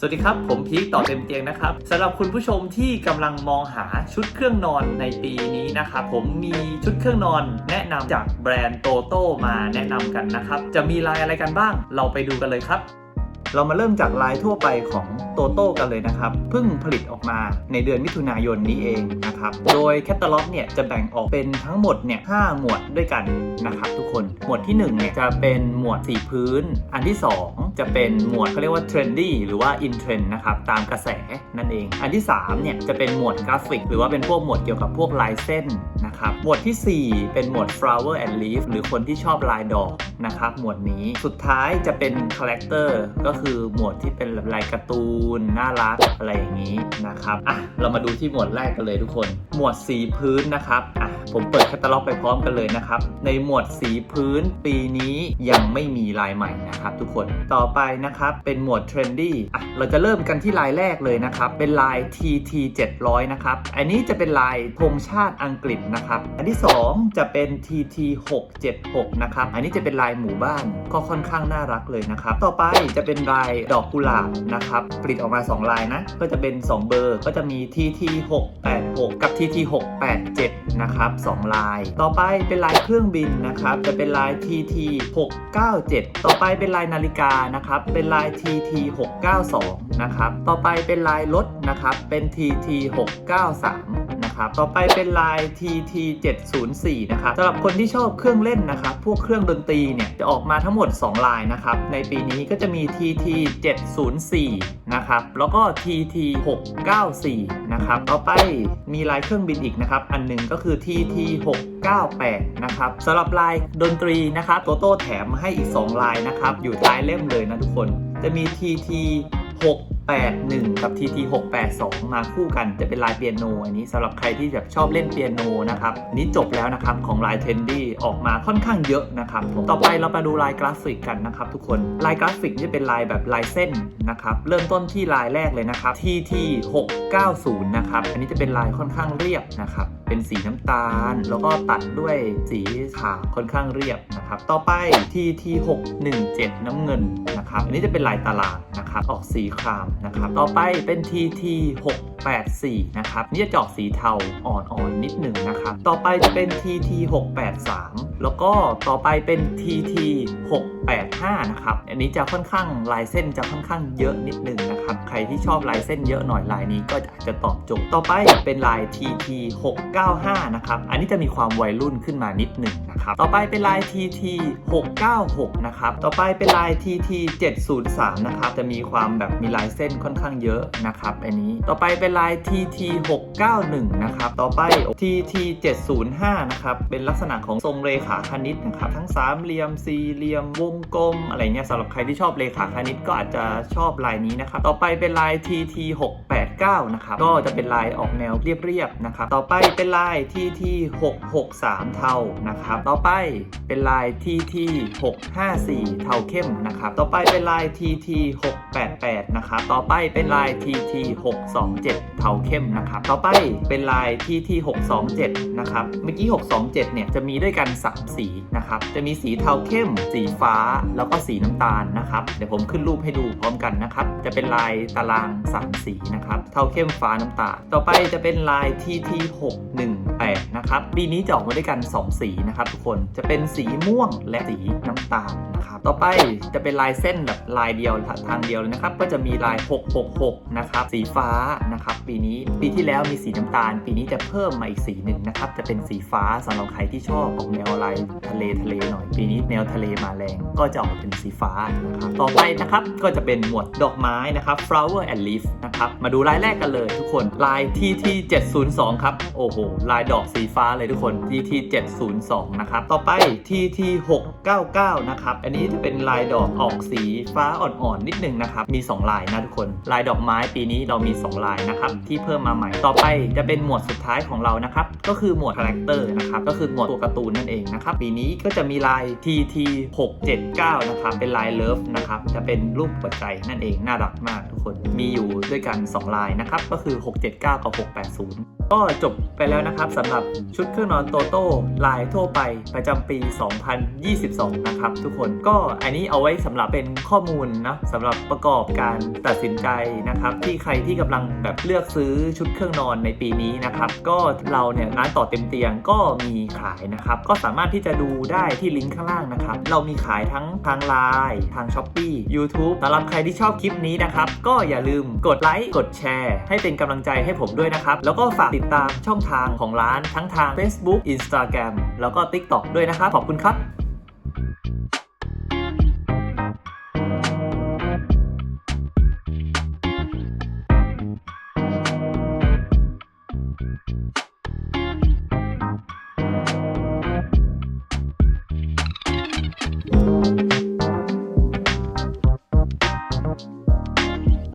สวัสดีครับ ผมพีคต่อเต็มเตียงนะครับสำหรับคุณผู้ชมที่กำลังมองหาชุดเครื่องนอนในปีนี้นะครับผมมีชุดเครื่องนอนแนะนำจากแบรนด์โตโต้มาแนะนำกันนะครับ จะมีลายอะไรกันบ้าง เราไปดูกันเลยครับ เรามาเริ่มจากลายทั่วไปของโตโต้กันเลยนะครับเพิ่งผลิตออกมาในเดือนมิถุนายนนี้เองนะครับ โดยแคตตาล็อกเนี่ยจะแบ่งออกเป็นทั้งหมดเนี่ยหหมวดด้วยกันนะครับทุกคน หมวดที่1เนี่ยจะเป็นหมวดสีพื้น อันที่ 2 จะเป็นหมวดเขาเรียกว่า trendy หรือว่า in trend นะครับ ตามกระแสนั่นเอง อันที่3เนี่ยจะเป็นหมวดกราฟิก หรือว่าเป็นพวกหมวดเกี่ยวกับพวกลายเส้นนะครับ หมวดทีสี่ 4 เป็นหมวด flower and leaf หรือคนที่ชอบลายดอกนะครับ หมวดนี้ สุดท้ายจะเป็น character ก็คือหมวดที่เป็นลายการ์ตูน น่ารักอะไรอย่างนี้นะครับ อะ เรามาดูที่หมวดแรกกันเลยทุกคน หมวดสีพื้นนะครับ อะ ผมเปิดแคตตาล็อกไปพร้อมกันเลยนะครับ ในหมวดสีพื้นปีนี้ยังไม่มีลายใหม่นะครับทุกคน ต่อไปนะครับ เป็นหมวด trendy อะเราจะเริ่มกันที่ลายแรกเลยนะครับ เป็นลาย TT 700นะครับ อันนี้จะเป็นลายธงชาติอังกฤษนะครับ อันที่ 2 จะเป็น TT 676นะครับ อันนี้จะเป็นลายหมู่บ้านก็ค่อนข้างน่ารักเลยนะครับ ต่อไปจะเป็นลายดอกกุหลาบนะครับ ผลิตออกมา 2 ลายนะ ก็จะเป็น 2 เบอร์ ก็จะมี TT 686กับ TT 687นะครับ2ลาย ต่อไปเป็นลายเครื่องบินนะครับ จะเป็นลาย TT 697 ต่อไปเป็นลายนาฬิกานะครับ เป็นลาย TT 692นะครับ ต่อไปเป็นลายรถนะครับ เป็น TT 693 นะครับต่อไปเป็นลาย TT 704นะครับสำหรับคนที่ชอบเครื่องเล่นนะครับพวกเครื่องดนตรีเนี่ยจะออกมาทั้งหมด 2 ลายนะครับในปีนี้ก็จะมี TT 704นะครับแล้วก็ TT 694นะครับต่อไปมีลายเครื่องบินอีกนะครับอันหนึ่งก็คือ TT 698 นะครับสำหรับลายดนตรีนะครับโตโต้แถมให้อีก 2 ลายนะครับ อยู่ท้ายเล่มเลยนะทุกคน จะมี TT 6 81 กับ TT 682 มาคู่กันจะเป็นลายเปียโน อันนี้สำหรับใครที่แบบชอบเล่นเปียโนนะครับนี้จบแล้วนะครับของลายเทนดี้ออกมาค่อนข้างเยอะนะครับผมต่อไปเรามาดูลายกราฟิกกันนะครับทุกคนลายกราฟิกจะเป็นลายแบบลายเส้นนะครับเริ่มต้นที่ลายแรกเลยนะครับ TT 690 นะครับอันนี้จะเป็นลายค่อนข้างเรียบนะครับ เป็นสีน้ำตาล แล้วก็ตัดด้วยสีขาวค่อนข้างเรียบนะครับ ต่อไป TT 617 น้ำเงินนะครับ อันนี้จะเป็นลายตารางนะครับ ออกสีครามนะครับ ต่อไปเป็นทีที่6 684 นะครับ นี่จะเจาะสีเทาอ่อนๆนิดหนึ่งนะครับ ต่อไปจะเป็น TT 683 แล้วก็ต่อไปเป็น TT 685 นะครับ อันนี้จะค่อนข้างลายเส้นจะค่อนข้างเยอะนิดหนึงนะครับ ใครที่ชอบลายเส้นเยอะหน่อยลายนี้ก็อาจจะตอบโจทย์ ต่อไปเป็นลาย TT 695 นะครับ อันนี้จะมีความวัยรุ่นขึ้นมานิดหนึ่งนะครับ ต่อไปเป็นลาย TT 696 นะครับ ต่อไปเป็นลาย TT 703 นะครับ จะมีความแบบมีลายเส้นค่อนข้างเยอะนะครับ อันนี้ ต่อไปเป็นลาย TT 691นะครับต่อไป TT 705นะครับเป็นลักษณะของทรงเรขาคณิตนะครับทั้งสามเหลี่ยมสี่เหลี่ยมวงกลมอะไรเงี้ยสำหรับใครที่ชอบเรขาคณิตก็อาจจะชอบลายนี้นะครับต่อไปเป็นลาย TT 689นะครับก็จะเป็นลายออกแนวเรียบๆนะครับต่อไปเป็นลาย TT 663 เทานะครับต่อไปเป็นลาย TT 654 เทาเข้มนะครับต่อไปเป็นลาย TT 688นะครับต่อไปเป็นลาย TT 627เทาเข้มนะครับต่อไปเป็นลาย TT 627นะครับเมื่อกี้ 627เนี่ยจะมีด้วยกัน3สีนะครับจะมีสีเทาเข้ม สีฟ้าแล้วก็สีน้ำตาลนะครับเดี๋ยวผมขึ้นรูปให้ดูพร้อมกันนะครับจะเป็นลายตาราง3สีนะครับเทาเข้มฟ้าน้ำตาลต่อไปจะเป็นลาย TT 618นะครับปีนี้จะออกมาด้วยกัน 2 สีนะครับทุกคนจะเป็นสีม่วงและสีน้ำตาลนะครับ ต่อไปจะเป็นลายเส้นแบบลายเดียวทางเดียวเลยนะครับ ก็จะมีลาย 666 นะครับ สีฟ้านะครับ ปีนี้ปีที่แล้วมีสีน้ำตาล ปีนี้จะเพิ่มมาอีกสีหนึ่งนะครับ จะเป็นสีฟ้าสำหรับใครที่ชอบออกแนวลายทะเลทะเลหน่อย ปีนี้แนวทะเลมาแรงก็จะออกมาเป็นสีฟ้านะครับต่อไปนะครับก็จะเป็นหมวดดอกไม้นะครับ flower and leaf นะครับมาดูลายแรกกันเลยทุกคนลาย TT 702ครับโอ้โหลายดอกสีฟ้าเลยทุกคน TT 702นะครับต่อไป TT 699นะครับอันนี้จะเป็นลายดอกออกสีฟ้าอ่อนๆนิดนึงนะครับ มี 2 ลายนะทุกคน ลายดอกไม้ปีนี้เรามี 2 ลายนะครับ ที่เพิ่มมาใหม่ ต่อไปจะเป็นหมวดสุดท้ายของเรานะครับ ก็คือหมวดคาแรคเตอร์นะครับ ก็คือหมวดตัวการ์ตูนนั่นเองนะครับ ปีนี้ก็จะมีลาย TT 679นะครับ เป็นลายเลิฟนะครับ จะเป็นรูปหัวใจนั่นเอง น่ารักมากทุกคน มีอยู่ด้วยกันกัน2ลายนะครับ ก็คือ 679 กับ 680ก็จบไปแล้วนะครับสำหรับชุดเครื่องนอนโตโต้ลายทั่วไปประจำปี 2022 นะครับทุกคนก็อันนี้เอาไว้สำหรับเป็นข้อมูลนะสำหรับประกอบการตัดสินใจนะครับ ที่ใครที่กำลังแบบเลือกซื้อชุดเครื่องนอนในปีนี้นะครับ ก็เราเนี่ยร้านต่อเต็มเตียงก็มีขายนะครับ ก็สามารถที่จะดูได้ที่ลิงก์ข้างล่างนะครับ เรามีขายทั้งทางไลน์ทาง s h อ p e e YouTube สำหรับใครที่ชอบคลิปนี้นะครับ ก็อย่าลืมกดไลค์กดแชร์ ให้เป็นกำลังใจให้ผมด้วยนะครับ แล้วก็ฝากติดตามช่องทางของร้านทั้งทาง Facebook Instagram แล้วก็ TikTok ด้วยนะครับขอบคุณครับ Música